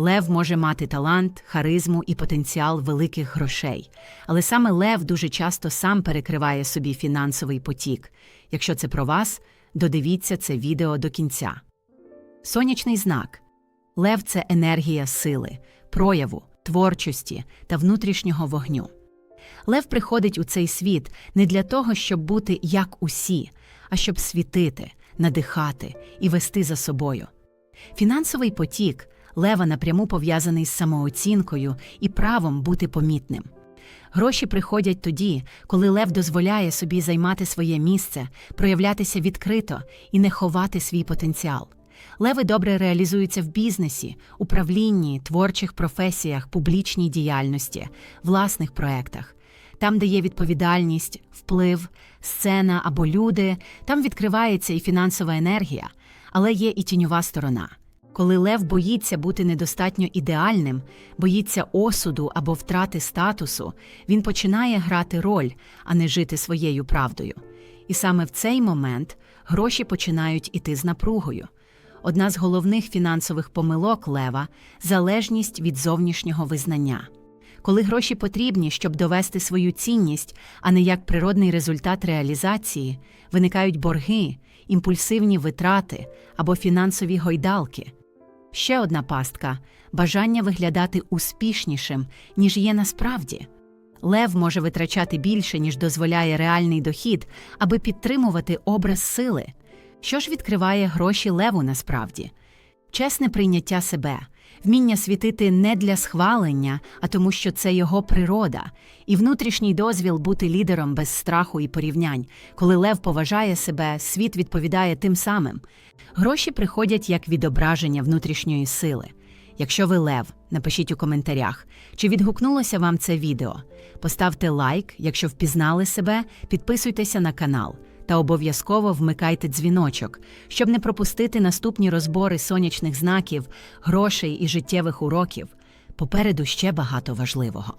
Лев може мати талант, харизму і потенціал великих грошей, але саме лев дуже часто сам перекриває собі фінансовий потік. Якщо це про вас, додивіться це відео до кінця. Сонячний знак Лев це енергія сили, прояву, творчості та внутрішнього вогню. Лев приходить у цей світ не для того, щоб бути як усі, а щоб світити, надихати і вести за собою. Фінансовий потік лева напряму пов'язаний з самооцінкою і правом бути помітним. Гроші приходять тоді, коли лев дозволяє собі займати своє місце, проявлятися відкрито і не ховати свій потенціал. Леви добре реалізуються в бізнесі, управлінні, творчих професіях, публічній діяльності, власних проектах. Там, де є відповідальність, вплив, сцена або люди, там відкривається і фінансова енергія, але є і тіньова сторона. Коли лев боїться бути недостатньо ідеальним, боїться осуду або втрати статусу, він починає грати роль, а не жити своєю правдою. І саме в цей момент гроші починають іти з напругою. Одна з головних фінансових помилок лева залежність від зовнішнього визнання. Коли гроші потрібні, щоб довести свою цінність, а не як природний результат реалізації, виникають борги, імпульсивні витрати або фінансові гойдалки. Ще одна пастка бажання виглядати успішнішим, ніж є насправді. Лев може витрачати більше, ніж дозволяє реальний дохід, аби підтримувати образ сили. Що ж відкриває гроші леву насправді? Чесне прийняття себе, вміння світити не для схвалення, а тому, що це його природа, і внутрішній дозвіл бути лідером без страху і порівнянь. Коли лев поважає себе, світ відповідає тим самим. Гроші приходять як відображення внутрішньої сили. Якщо ви лев, напишіть у коментарях, чи відгукнулося вам це відео. Поставте лайк, якщо впізнали себе, підписуйтеся на канал та обов'язково вмикайте дзвіночок, щоб не пропустити наступні розбори сонячних знаків, грошей і життєвих уроків. Попереду ще багато важливого.